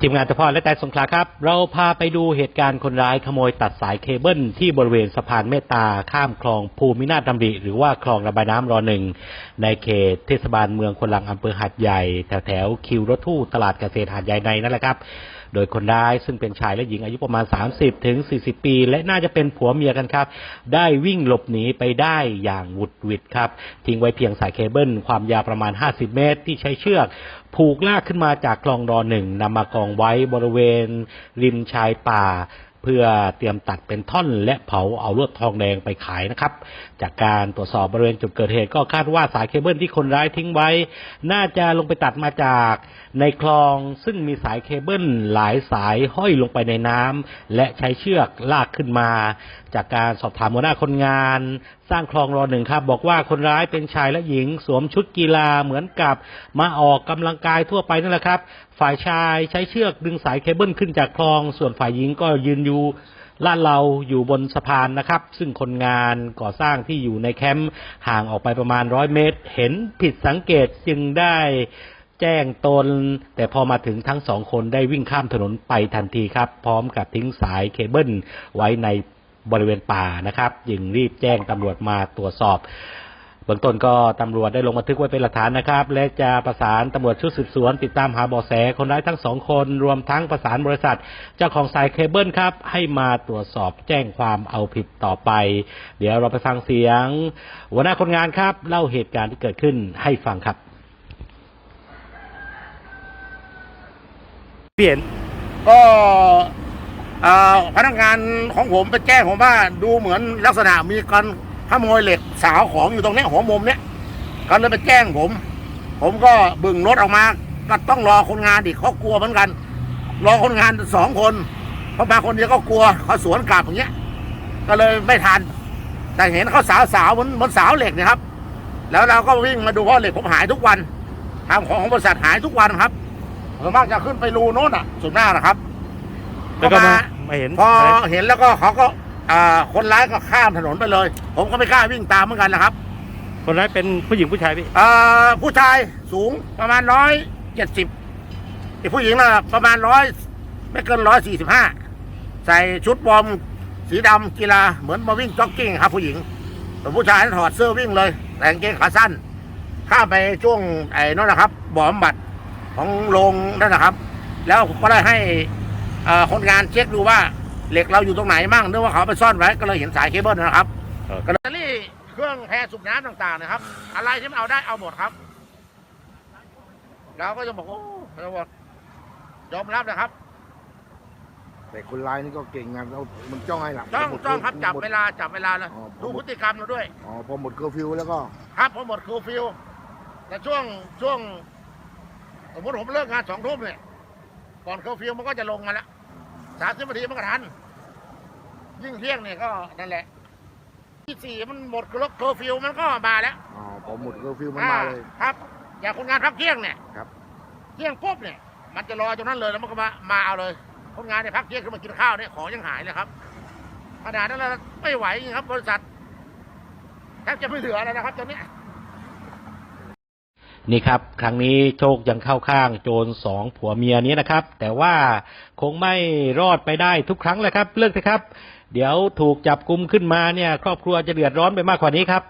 ทีมงานตะพอและแต่สงขลาครับ เราพาไปดูเหตุการณ์คนร้ายขโมยตัดสายเคเบิลที่บริเวณสะพานเมตตาข้ามคลองภูมินาถดำริ หรือว่าคลองระบายน้ำรอหนึ่ง ในเขตเทศบาลเมืองคนลังอำเภอหาดใหญ่ แถวแถวคิวรถตู้ตลาดเกษตรหาดใหญ่ในนั่นแหละครับ โดยคนร้ายซึ่งเป็นชายและหญิงอายุประมาณ 30ถึง40 ปี และน่าจะเป็นผัวเมียกันครับ ได้วิ่งหลบหนีไปได้อย่างหวุดหวิดครับทิ้งไว้เพียงสายเคเบิลความยาวประมาณ 50 เมตร ที่ใช้เชือก ผูกลากขึ้นมาจากคลองรอหนึ่งนำมากองไว้บริเวณ ริมชายป่า เพื่อเตรียมตัดเป็นท่อนและเผาเอาลวดทองแดงไปขายนะครับ จากการตรวจสอบบริเวณจุดเกิดเหตุก็คาดว่าสายเคเบิลที่คนร้ายทิ้งไว้ น่าจะลงไปตัดมาจาก ในคลองซึ่งมีสายเคเบิลหลายสายห้อยลงไปในน้ำและใช้เชือกลากขึ้นมา จากการสอบถามหัวหน้าคนงาน สร้างคลองรอหนึ่งครับ บอกว่าคนร้ายเป็นชายและหญิง สวมชุดกีฬาเหมือนกับมาออกกำลังกายทั่วไปนั่นแหละครับ ฝ่ายชายใช้เชือกดึงสายเคเบิลขึ้นจากคลอง ส่วนฝ่ายหญิงก็ยืนอยู่ลาดเราอยู่บนสะพานนะครับ ซึ่งคนงานก่อสร้างที่อยู่ในแคมป์ห่างออกไปประมาณร้อยเมตร เห็นผิดสังเกตจึงได้ แจ้งตน แต่พอมาถึงทั้งสองคนได้วิ่งข้ามถนนไปทันทีครับ พร้อมกับทิ้งสายเคเบิลไว้ในบริเวณป่านะครับ จึงรีบแจ้งตำรวจมาตรวจสอบเบื้องต้นก็ตำรวจได้ลงบันทึกไว้เป็นหลักฐานนะครับ และจะประสานตำรวจชุดสืบสวน ติดตามหาเบาะแสคนร้ายทั้งสองคน รวมทั้งประสานบริษัท เจ้าของสายเคเบิลครับ ให้มาตรวจสอบแจ้งความเอาผิดต่อไป เดี๋ยวเราไปฟังเสียงหัวหน้าคนงานครับ เล่าเหตุการณ์ที่เกิดขึ้นให้ฟังครับ เปลี่ยนก็พนักงานของผมไปแจ้งผมว่าดูเหมือนลักษณะมีการขโมยเหล็กสาวของอยู่ตรงนี้หัวมุมเนี้ยก็เลยไปแจ้งผม ผมก็บึงรถออกมา ก็ต้องรอคนงานอีกเขากลัวเหมือนกัน รอคนงานสองคนเพราะมาคนเดียวก็กลัวเขาสวนกลับอย่างเงี้ย ก็เลยไม่ทัน แต่เห็นเขาสาวสาวเหมือนเหมือนสาวเหล็กเนี่ยครับ แล้วเราก็วิ่งมาดูเพราะเหล็กผมหายทุกวันทางของของบริษัทหายทุกวันครับ ส่วนมากจะขึ้นไปรูโน้นอะส่วนหน้านะครับแล้วก็มาไม่เห็นพอเห็นแล้วก็เขาก็อ่าคนร้ายก็ข้ามถนนไปเลย ผมก็ไม่กล้าวิ่งตามเหมือนกันนะครับ คนร้ายเป็นผู้หญิงผู้ชายพี่อ่าผู้ชายสูงประมาณร้อยเจ็ดสิบผู้หญิงน่ะประมาณร้อยไม่เกินร้อยสี่สิบห้าใส่ชุดวอร์มสีดำกีฬาเหมือนมาวิ่งจ็อกกิ้งครับ ผู้หญิงแต่ผู้ชายถอดเสื้อวิ่งเลยแต่กางเกงขาสั้นข้ามไปช่วงไอ้นั่นนะครับบ่อบำบัด ของโรงนั่นนะครับ แล้วผมก็ได้ให้เอ่อคนงานเช็คดูว่าเหล็กเราอยู่ตรงไหนมั่งนึกว่าเขาเอาไปซ่อนไว้ก็เลยเห็นสายเคเบิลนะครับครับกระดารี่เครื่องแพรสูบน้ำต่างๆนะครับ อะไรที่มันเอาได้เอาหมดครับเราก็จะบอกโอ้เราบอกยอมรับนะครับ แต่คนร้ายนี่ก็เก่งงานเรามันจ้องให้หลังต้องหมดต้องครับจับหมดเวลาจับเวลาแล้วอ๋อดูพฤติกรรมเราด้วยอ๋อพอหมดเคอร์ฟิวแล้วก็ ครับพอหมดเคอร์ฟิวแต่ช่วงช่วง สมมติผมเลิกงานสองทุ่มเนี่ยก่อนเคอร์ฟิวมันก็จะลงมาแล้วสามสิบนาทีมันก็ทัน ยิ่งเที่ยงเนี่ยก็นั่นแหละที่สี่มันหมดเคอร์ฟิวมันก็มาแล้วอ๋อพอหมดเคอร์ฟิวมันมาเลยอ่ครับ อย่างคนงานพักเที่ยงเนี่ยครับ เที่ยงปุ๊บเนี่ย มันจะรอตรงนั้นเลยแล้วมันก็มามาเอาเลยคนงานเนี่ยพักเที่ยงขึ้นมากินข้าวเนี่ยของยังหายเลยครับขนาดนั้นเราไม่ไหวจริงครับบริษัทแทบจะไม่เหลือแล้วนะครับตอนเนี้ย นี่ครับ ครั้งนี้โชคยังเข้าข้างโจรสองผัวเมียนี้นะครับ แต่ว่าคงไม่รอดไปได้ทุกครั้งแหละครับ เลิกเถอะครับ เดี๋ยวถูกจับกลุมขึ้นมาเนี่ย ครอบครัวจะเดือดร้อนไปมากกว่านี้ครับ